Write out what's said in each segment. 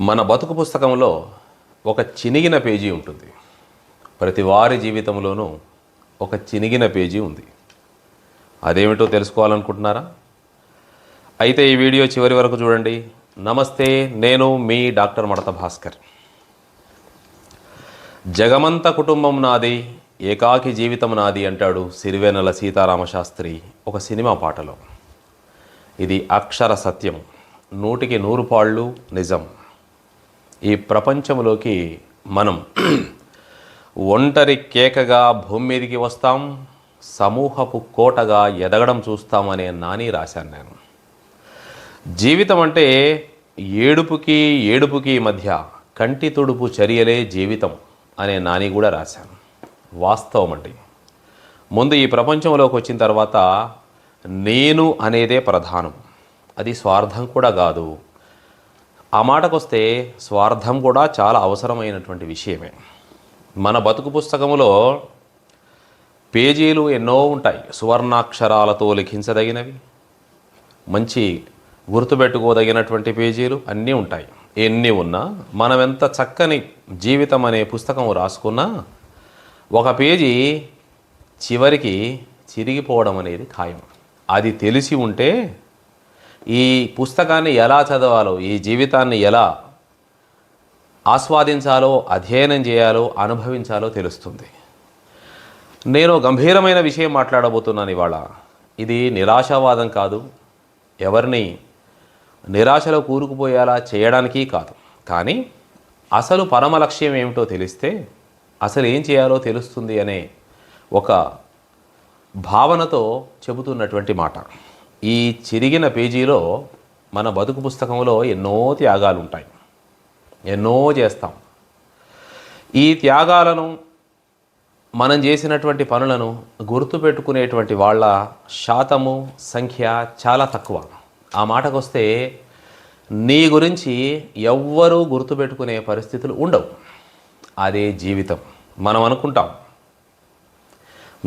మన బతుకు పుస్తకంలో ఒక చినిగిన పేజీ ఉంటుంది. ప్రతి వారి జీవితంలోనూ ఒక చినిగిన పేజీ ఉంది. అదేమిటో తెలుసుకోవాలనుకుంటున్నారా? అయితే ఈ వీడియో చివరి వరకు చూడండి. నమస్తే నేను మీ డాక్టర్ మడత భాస్కర్. జగమంత కుటుంబం నాది ఏకాకి జీవితం నాది అంటాడు సిరివేనల సీతారామశాస్త్రి ఒక సినిమా పాటలో. ఇది అక్షర సత్యం. నూటికి నూరు పాళ్ళు నిజం. ఈ ప్రపంచంలోకి మనం ఒంటరి కేకగా భూమి మీదకి వస్తాం సమూహపు కోటగా ఎదగడం చూస్తామనే నాని రాశాను నేను. జీవితం అంటే ఏడుపుకి ఏడుపుకి మధ్య కంటి తుడుపు చర్యలే జీవితం అనే నాని కూడా రాశాను. వాస్తవం అండి. ముందు ఈ ప్రపంచంలోకి వచ్చిన తర్వాత నేను అనేదే ప్రధానం. అది స్వార్థం కూడా కాదు ఆ మాటకొస్తే స్వార్థం కూడా చాలా అవసరమైనటువంటి విషయమే. మన బతుకు పుస్తకములో పేజీలు ఎన్నో ఉంటాయి. సువర్ణాక్షరాలతో లిఖించదగినవి మంచి గుర్తుపెట్టుకోదగినటువంటి పేజీలు అన్నీ ఉంటాయి. ఎన్ని ఉన్నా మనం ఎంత చక్కని జీవితం అనే పుస్తకం రాసుకున్నా ఒక పేజీ చివరికి చిరిగిపోవడం అనేది ఖాయం. అది తెలిసి ఉంటే ఈ పుస్తకాన్ని ఎలా చదవాలో ఈ జీవితాన్ని ఎలా ఆస్వాదించాలో అధ్యయనం చేయాలో అనుభవించాలో తెలుస్తుంది. నేను గంభీరమైన విషయం మాట్లాడబోతున్నాను ఇవాళ. ఇది నిరాశావాదం కాదు. ఎవరిని నిరాశలో కూరుకుపోయేలా చేయడానికి కాదు. కానీ అసలు పరమ లక్ష్యం ఏమిటో తెలిస్తే అసలు ఏం చేయాలో తెలుస్తుంది అనే ఒక భావనతో చెబుతున్నటువంటి మాట. ఈ చిరిగిన పేజీలో మన బతుకు పుస్తకంలో ఎన్నో త్యాగాలు ఉంటాయి ఎన్నో చేస్తాం. ఈ త్యాగాలను మనం చేసినటువంటి పనులను గుర్తుపెట్టుకునేటువంటి వాళ్ళ శాతము సంఖ్య చాలా తక్కువ. ఆ మాటకొస్తే నీ గురించి ఎవ్వరూ గుర్తుపెట్టుకునే పరిస్థితులు ఉండవు. అదే జీవితం. మనం అనుకుంటాం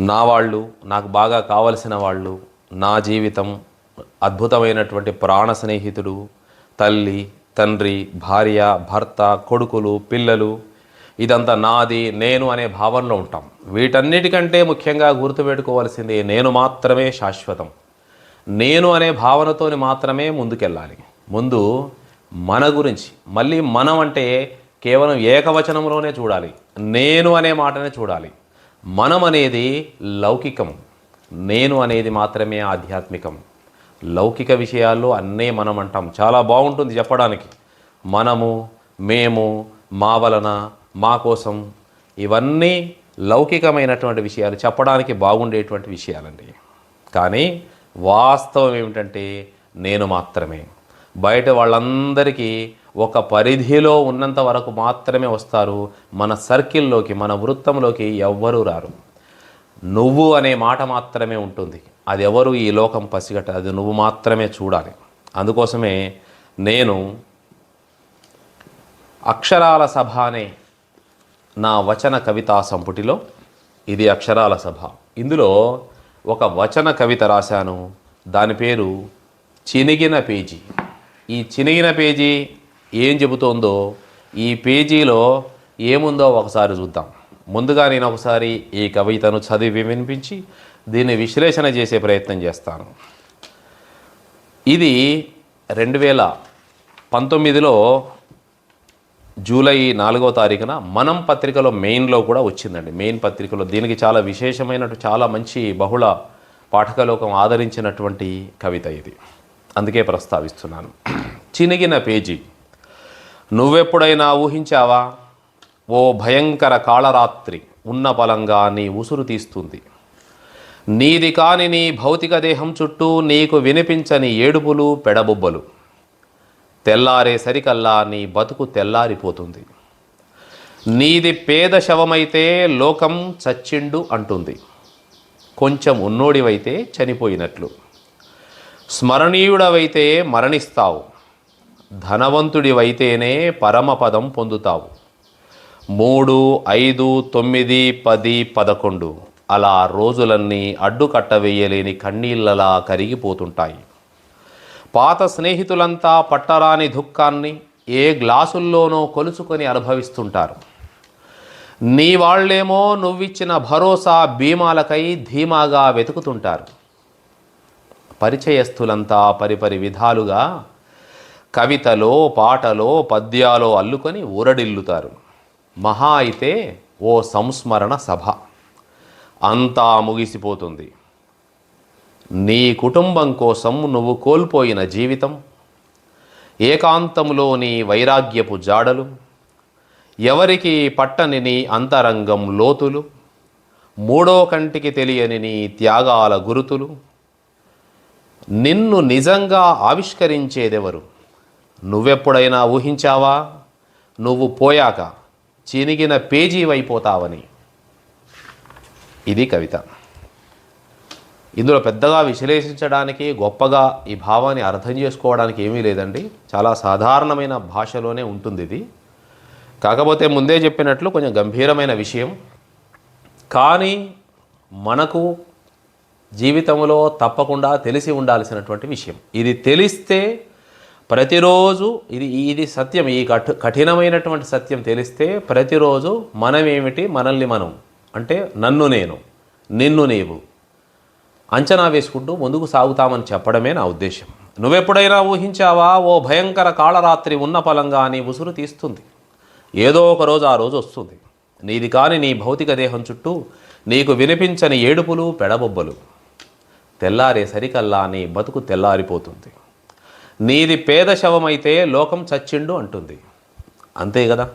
నా వాళ్ళు నాకు బాగా కావలసిన వాళ్ళు నా జీవితం అద్భుతమైనటువంటి ప్రాణ స్నేహితుడు తల్లి తండ్రి భార్య భర్త కొడుకులు పిల్లలు. ఇదంతా నాది నేను అనే భావనలో ఉంటాం. వీటన్నిటికంటే ముఖ్యంగా గుర్తుపెట్టుకోవాల్సింది నేను మాత్రమే శాశ్వతం. నేను అనే భావనతోని మాత్రమే ముందుకెళ్ళాలి. ముందు మన గురించి మళ్ళీ మనం అంటే కేవలం ఏకవచనంలోనే చూడాలి. నేను అనే మాటనే చూడాలి. మనం అనేది లౌకికం నేను అనేది మాత్రమే ఆధ్యాత్మికం లౌకిక విషయాల్లో అన్నే మనం అంటాం. చాలా బాగుంటుంది చెప్పడానికి. మనము మేము మా వలన మా కోసం ఇవన్నీ లౌకికమైనటువంటి విషయాలు చెప్పడానికి బాగుండేటువంటి విషయాలండి. కానీ వాస్తవం ఏమిటంటే నేను మాత్రమే. బయట వాళ్ళందరికీ ఒక పరిధిలో ఉన్నంత వరకు మాత్రమే వస్తారు. మన సర్కిల్లోకి మన వృత్తంలోకి ఎవ్వరూ రారు. నువ్వు అనే మాట మాత్రమే ఉంటుంది. అది ఎవరు ఈ లోకం పసిగట్ట అది నువ్వు మాత్రమే చూడాలి. అందుకోసమే నేను అక్షరాల సభ అనే నా వచన కవితా సంపుటిలో ఇది అక్షరాల సభ. ఇందులో ఒక వచన కవిత రాశాను. దాని పేరు చినిగిన పేజీ. ఈ చినిగిన పేజీ ఏం చెబుతోందో ఈ పేజీలో ఏముందో ఒకసారి చూద్దాం. ముందుగా నేను ఒకసారి ఈ కవితను చదివి వినిపించి దీన్ని విశ్లేషణ చేసే ప్రయత్నం చేస్తాను. ఇది రెండు వేల పంతొమ్మిదిలో జూలై నాలుగో తారీఖున మనం పత్రికలో మెయిన్లో కూడా వచ్చిందండి. మెయిన్ పత్రికలో దీనికి చాలా విశేషమైనటు చాలా మంచి బహుళ పాఠకలోకం ఆదరించినటువంటి కవిత ఇది. అందుకే ప్రస్తావిస్తున్నాను. చినిగిన పేజీ. నువ్వెప్పుడైనా ఊహించావా? ఓ భయంకర కాళరాత్రి ఉన్న పలంగా నీ ఉసురు తీస్తుంది. నీది కాని నీ భౌతిక దేహం చుట్టూ నీకు వినిపించని ఏడుపులు పెడబొబ్బలు. తెల్లారే సరికల్లా నీ బతుకు తెల్లారిపోతుంది. నీది పేద శవమైతే లోకం చచ్చిండు అంటుంది. కొంచెం ఉన్నోడివైతే చనిపోయినట్లు. స్మరణీయుడవైతే మరణిస్తావు. ధనవంతుడివైతేనే పరమపదం పొందుతావు. మూడు ఐదు తొమ్మిది పది పదకొండు. అలా రోజులన్నీ అడ్డుకట్ట వేయలేని కన్నీళ్ళలా కరిగిపోతుంటాయి. పాత స్నేహితులంతా పట్టరాని దుఃఖాన్ని ఏ గ్లాసుల్లోనో కొలుచుకొని అనుభవిస్తుంటారు. నీ వాళ్ళేమో నువ్విచ్చిన భరోసా బీమాలకై ధీమాగా వెతుకుతుంటారు. పరిచయస్థులంతా పరిపరి విధాలుగా కవితలో పాటలో పద్యాలో అల్లుకొని ఊరడిల్లుతారు. మహా అయితే ఓ సంస్మరణ సభ. అంతా ముగిసిపోతుంది. నీ కుటుంబం కోసం నువ్వు కోల్పోయిన జీవితం ఏకాంతంలోని వైరాగ్యపు జాడలు ఎవరికి పట్టని నీ అంతరంగం లోతులు మూడో కంటికి తెలియని నీ త్యాగాల గురుతులు నిన్ను నిజంగా ఆవిష్కరించేదెవరు? నువ్వెప్పుడైనా ఊహించావా? నువ్వు పోయాక చినిగిన పేజీ ఇది కవిత. ఇందులో పెద్దగా విశ్లేషించడానికి గొప్పగా ఈ భావాన్ని అర్థం చేసుకోవడానికి ఏమీ లేదండి. చాలా సాధారణమైన భాషలోనే ఉంటుంది ఇది. కాకపోతే ముందే చెప్పినట్లు కొంచెం గంభీరమైన విషయం. కానీ మనకు జీవితంలో తప్పకుండా తెలిసి ఉండాల్సినటువంటి విషయం. ఇది తెలిస్తే ప్రతిరోజు ఇది ఇది సత్యం. ఈ కఠినమైనటువంటి సత్యం తెలిస్తే ప్రతిరోజు మనమేమిటి? మనల్ని మనం అంటే నన్ను నేను నిన్ను నీవు. అంచనా వేసుకుంటూ ముందుకు సాగుతామని చెప్పడమే నా ఉద్దేశం నువ్వెప్పుడైనా ఊహించావా ఓ భయంకర కాళరాత్రి ఉన్న పలంగా నీ ఉసురు తీస్తుంది. ఏదో ఒక రోజు ఆ రోజు వస్తుంది. నీది కాని నీ భౌతిక దేహం చుట్టూ నీకు వినిపించని ఏడుపులు పెడబొబ్బలు. తెల్లారే సరికల్లా నీ బతుకు తెల్లారిపోతుంది. నీది పేద శవమైతే లోకం చచ్చిండు అంటుంది. అంతే కదా?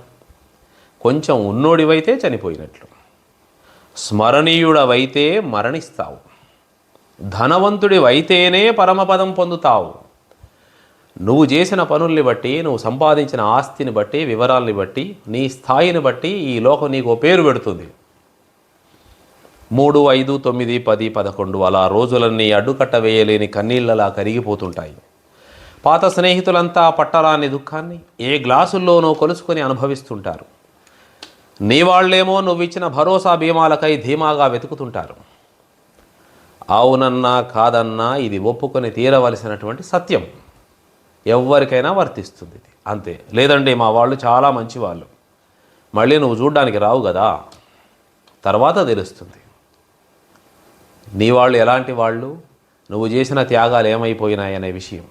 కొంచెం ఉన్నోడివైతే చనిపోయినట్లు. స్మరణీయుడవైతే మరణిస్తావు. ధనవంతుడివైతేనే పరమపదం పొందుతావు. నువ్వు చేసిన పనుల్ని బట్టి నువ్వు సంపాదించిన ఆస్తిని బట్టి వివరాల్ని బట్టి నీ స్థాయిని బట్టి ఈ లోకం నీకు ఓ పేరు పెడుతుంది. మూడు ఐదు తొమ్మిది పది పదకొండు అలా రోజులన్నీ అడ్డుకట్ట వేయలేని కన్నీళ్ళలా కరిగిపోతుంటాయి. పాత స్నేహితులంతా పట్టరాని దుఃఖాన్ని ఏ గ్లాసుల్లోనో కొలుసుకొని అనుభవిస్తుంటారు. నీ వాళ్ళేమో నువ్విచ్చిన భరోసా బీమాలకై ధీమాగా వెతుకుతుంటారు. అవునన్నా కాదన్నా ఇది ఒప్పుకొని తీరవలసినటువంటి సత్యం. ఎవరికైనా వర్తిస్తుంది ఇది. అంతే. లేదండి మా వాళ్ళు చాలా మంచివాళ్ళు. మళ్ళీ నువ్వు చూడ్డానికి రావు కదా. తర్వాత తెలుస్తుంది. నీ వాళ్ళు ఎలాంటి వాళ్ళు? నువ్వు చేసిన త్యాగాలు ఏమైపోయినాయి అనే విషయం.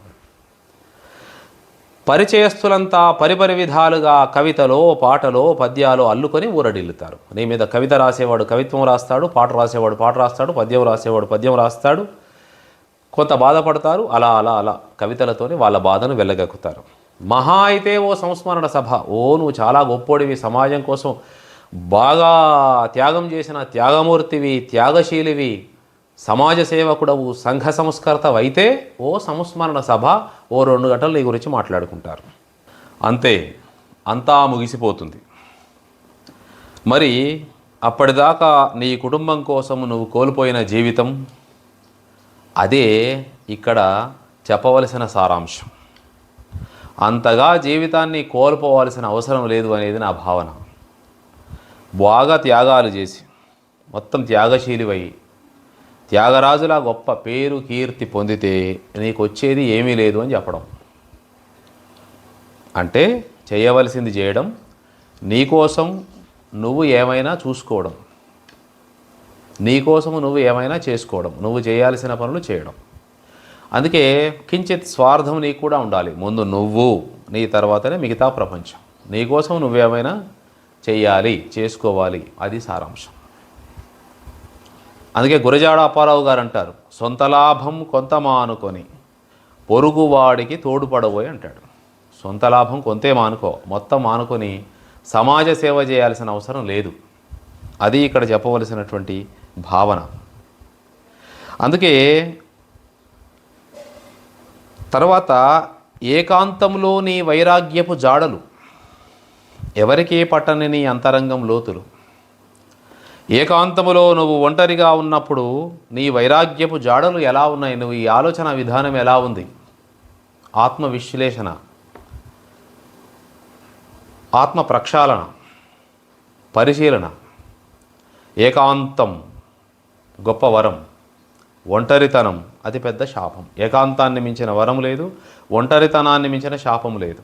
పరిచయస్తులంతా పరిపరి విధాలుగా కవితలో పాటలో పద్యాలో అల్లుకొని ఊరడిల్లుతారు. నీ మీద కవిత రాసేవాడు కవిత్వం రాస్తాడు పాట రాసేవాడు పాట రాస్తాడు పద్యం రాసేవాడు పద్యం రాస్తాడు. కొంత బాధపడతారు అలా అలా అలా కవితలతోనే వాళ్ళ బాధను వెళ్ళగక్కుతారు మహా అయితే ఓ సంస్మరణ సభ. ఓ నువ్వు చాలా గొప్పోడివి సమాజం కోసం బాగా త్యాగం చేసిన త్యాగమూర్తివి త్యాగశీలివి. సమాజ సేవకుడవు సంఘ సంస్కర్తవైతే ఓ సంస్మరణ సభ ఓ రెండు గంటలు నీ గురించి మాట్లాడుకుంటారు. అంతే అంతా ముగిసిపోతుంది. మరి అప్పటిదాకా నీ కుటుంబం కోసం నువ్వు కోల్పోయిన జీవితం? అదే ఇక్కడ చెప్పవలసిన సారాంశం. అంతగా జీవితాన్ని కోల్పోవాల్సిన అవసరం లేదు అనేది నా భావన. బాగా త్యాగాలు చేసి మొత్తం త్యాగశీలివై త్యాగరాజులా గొప్ప పేరు కీర్తి పొందితే నీకు వచ్చేది ఏమీ లేదు అని చెప్పడం. అంటే చేయవలసింది చేయడం నీకోసం నువ్వు ఏమైనా చూసుకోవడం. నీకోసము నువ్వు ఏమైనా చేసుకోవడం నువ్వు చేయాల్సిన పనులు చేయడం. అందుకే కించిత్ స్వార్థం నీకు కూడా ఉండాలి. ముందు నువ్వు నీ తర్వాతనే మిగతా ప్రపంచం. నీకోసం నువ్వేమైనా చేయాలి చేసుకోవాలి అది సారాంశం. అందుకే గురజాడ అప్పారావు గారు అంటారు సొంత లాభం కొంత మానుకొని పొరుగువాడికి తోడుపడబోయి అంటాడు. సొంత లాభం కొంతే మానుకో మొత్తం మానుకొని సమాజ సేవ చేయాల్సిన అవసరం లేదు. అది ఇక్కడ చెప్పవలసినటువంటి భావన. అందుకే తర్వాత ఏకాంతంలోని వైరాగ్యపు జాడలు ఎవరికీ పట్టని నీ అంతరంగం లోతులు ఏకాంతములో నువ్వు ఒంటరిగా ఉన్నప్పుడు నీ వైరాగ్యపు జాడలు ఎలా ఉన్నాయి? నువ్వు ఈ ఆలోచన విధానం ఎలా ఉంది? ఆత్మ విశ్లేషణ ఆత్మ ప్రక్షాళన పరిశీలన. ఏకాంతం. గొప్ప వరం ఒంటరితనం. అతిపెద్ద శాపం. ఏకాంతాన్ని మించిన వరం లేదు. ఒంటరితనాన్ని మించిన శాపం లేదు.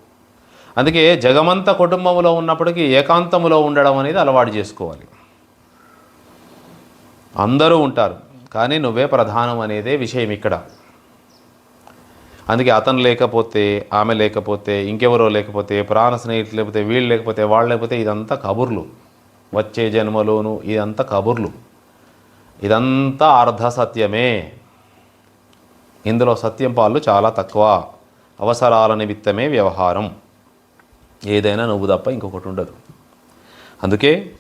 అందుకే జగమంత కుటుంబంలో ఉన్నప్పటికీ ఏకాంతములో ఉండడం అనేది అలవాటు చేసుకోవాలి. అందరూ ఉంటారు. కానీ నువ్వే ప్రధానం అనేదే విషయం ఇక్కడ. అందుకే అతను లేకపోతే ఆమె లేకపోతే ఇంకెవరో లేకపోతే ప్రాణ స్నేహితులు లేకపోతే వీళ్ళు లేకపోతే వాళ్ళు లేకపోతే ఇదంతా కబుర్లు. వచ్చే జన్మలోను ఇదంతా కబుర్లు. ఇదంతా అర్ధ సత్యమే. ఇందులో సత్యం పాలు చాలా తక్కువ. అవసరాల నిమిత్తమే వ్యవహారం. ఏదైనా నువ్వు తప్ప ఇంకొకటి ఉండదు. అందుకే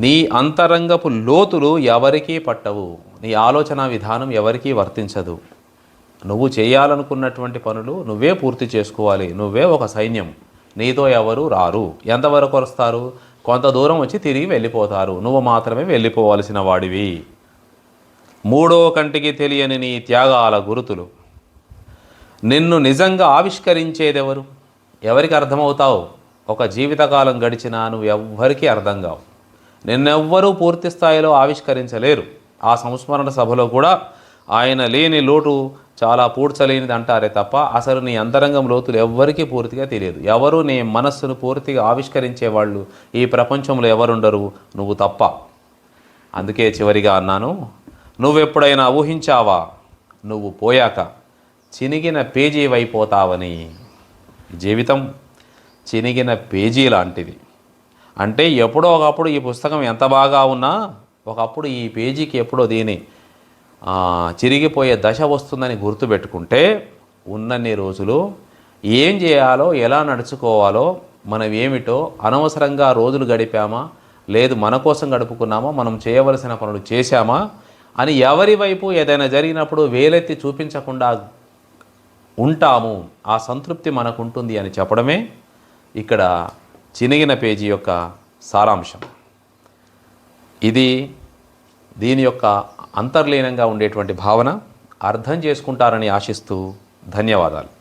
నీ అంతరంగపు లోతులు ఎవరికీ పట్టవు. నీ ఆలోచన విధానం ఎవరికీ వర్తించదు. నువ్వు చేయాలనుకున్నటువంటి పనులు నువ్వే పూర్తి చేసుకోవాలి. నువ్వే ఒక సైన్యం. నీతో ఎవరు రారు. ఎంతవరకు వస్తారు? కొంత దూరం వచ్చి తిరిగి వెళ్ళిపోతారు. నువ్వు మాత్రమే వెళ్ళిపోవలసిన వాడివి. మూడో కంటికి తెలియని నీ త్యాగాల గురుతులు. నిన్ను నిజంగా ఆవిష్కరించేదెవరు? ఎవరికి అర్థమవుతావు? ఒక జీవితకాలం గడిచినా నువ్వు ఎవ్వరికీ అర్థం కావు. నిన్నెవ్వరూ పూర్తి స్థాయిలో ఆవిష్కరించలేరు. ఆ సంస్మరణ సభలో కూడా ఆయన లేని లోటు చాలా పూడ్చలేనిది అంటారే తప్ప అసలు నీ అంతరంగం లోతులు ఎవ్వరికీ పూర్తిగా తెలియదు. ఎవరు నీ మనస్సును పూర్తిగా ఆవిష్కరించే వాళ్ళు ఈ ప్రపంచంలో ఎవరుండరు? నువ్వు తప్ప. అందుకే చివరిగా అన్నాను నువ్వెప్పుడైనా ఊహించావా? నువ్వు పోయాక చినిగిన పేజీ వైపోతావని. జీవితం చినిగిన పేజీ లాంటిది. అంటే ఎప్పుడో ఒకప్పుడు ఈ పుస్తకం ఎంత బాగా ఉన్నా ఒకప్పుడు ఈ పేజీకి ఎప్పుడో దీని చిరిగిపోయే దశ వస్తుందని గుర్తుపెట్టుకుంటే ఉన్నన్ని రోజులు ఏం చేయాలో ఎలా నడుచుకోవాలో మనం ఏమిటో అనవసరంగా రోజులు గడిపామా లేదు మన కోసం గడుపుకున్నామా మనం చేయవలసిన పనులు చేశామా అని ఎవరి వైపు ఏదైనా జరిగినప్పుడు వేలెత్తి చూపించకుండా ఉంటాము. ఆ సంతృప్తి మనకు ఉంటుంది అని చెప్పడమే ఇక్కడ చినిగిన పేజీ యొక్క సారాంశం. ఇది దీని యొక్క అంతర్లీనంగా ఉండేటువంటి భావన అర్థం చేసుకుంటారని ఆశిస్తూ ధన్యవాదాలు.